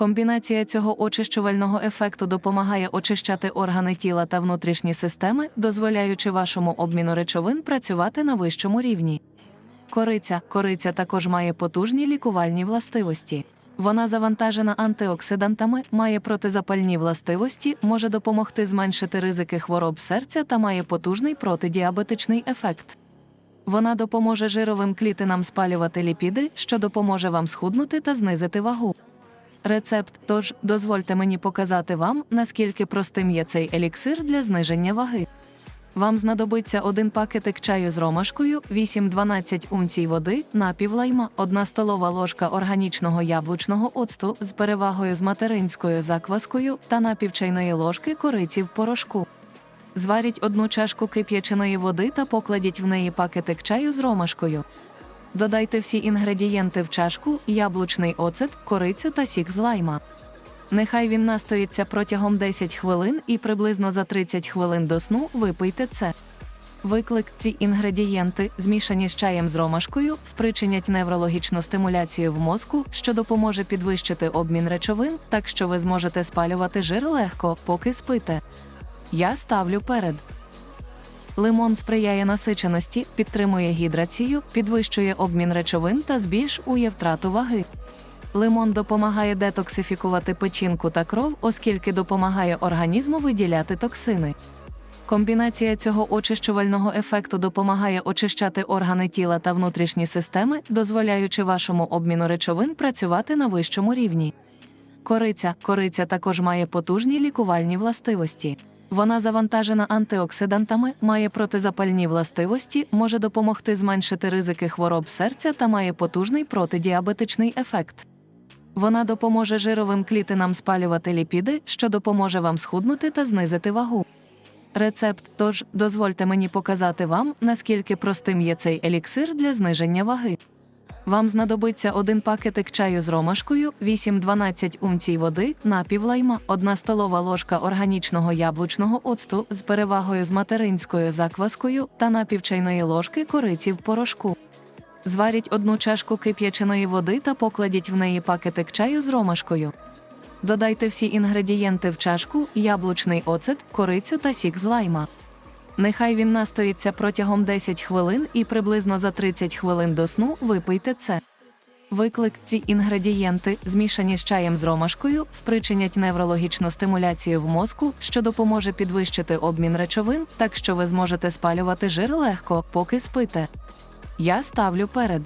Комбінація цього очищувального ефекту допомагає очищати органи тіла та внутрішні системи, дозволяючи вашому обміну речовин працювати на вищому рівні. Кориця. Кориця також має потужні лікувальні властивості. Вона завантажена антиоксидантами, має протизапальні властивості, може допомогти зменшити ризики хвороб серця та має потужний протидіабетичний ефект. Вона допоможе жировим клітинам спалювати ліпіди, що допоможе вам схуднути та знизити вагу. Рецепт. Тож дозвольте мені показати вам, наскільки простим є цей еліксир для зниження ваги. Вам знадобиться один пакетик чаю з ромашкою, 8-12 унцій води, напів лайма, 1 столова ложка органічного яблучного оцту з перевагою з материнською закваскою та напів чайної ложки кориці в порошку. Зваріть одну чашку кип'яченої води та покладіть в неї пакетик чаю з ромашкою. Додайте всі інгредієнти в чашку, яблучний оцет, корицю та сік з лайма. Нехай він настоїться протягом 10 хвилин і приблизно за 30 хвилин до сну випийте це. Виклик ці інгредієнти, змішані з чаєм з ромашкою, спричинять неврологічну стимуляцію в мозку, що допоможе підвищити обмін речовин, так що ви зможете спалювати жир легко, поки спите. Я ставлю перед. Лимон сприяє насиченості, підтримує гідрацію, підвищує обмін речовин та збільшує втрату ваги. Лимон допомагає детоксифікувати печінку та кров, оскільки допомагає організму виділяти токсини. Комбінація цього очищувального ефекту допомагає очищати органи тіла та внутрішні системи, дозволяючи вашому обміну речовин працювати на вищому рівні. Кориця. Кориця також має потужні лікувальні властивості. Вона завантажена антиоксидантами, має протизапальні властивості, може допомогти зменшити ризики хвороб серця та має потужний протидіабетичний ефект. Вона допоможе жировим клітинам спалювати ліпіди, що допоможе вам схуднути та знизити вагу. Рецепт. Тож дозвольте мені показати вам, наскільки простим є цей еліксир для зниження ваги. Вам знадобиться один пакетик чаю з ромашкою, 8-12 унцій води, напів лайма, 1 столова ложка органічного яблучного оцту з перевагою з материнською закваскою та напів чайної ложки кориці в порошку. Зваріть одну чашку кип'яченої води та покладіть в неї пакетик чаю з ромашкою. Додайте всі інгредієнти в чашку, яблучний оцет, корицю та сік з лайма. Нехай він настоїться протягом 10 хвилин і приблизно за 30 хвилин до сну випийте це. Виклик ці інгредієнти, змішані з чаєм з ромашкою, спричинять неврологічну стимуляцію в мозку, що допоможе підвищити обмін речовин, так що ви зможете спалювати жир легко, поки спите. Я ставлю перед.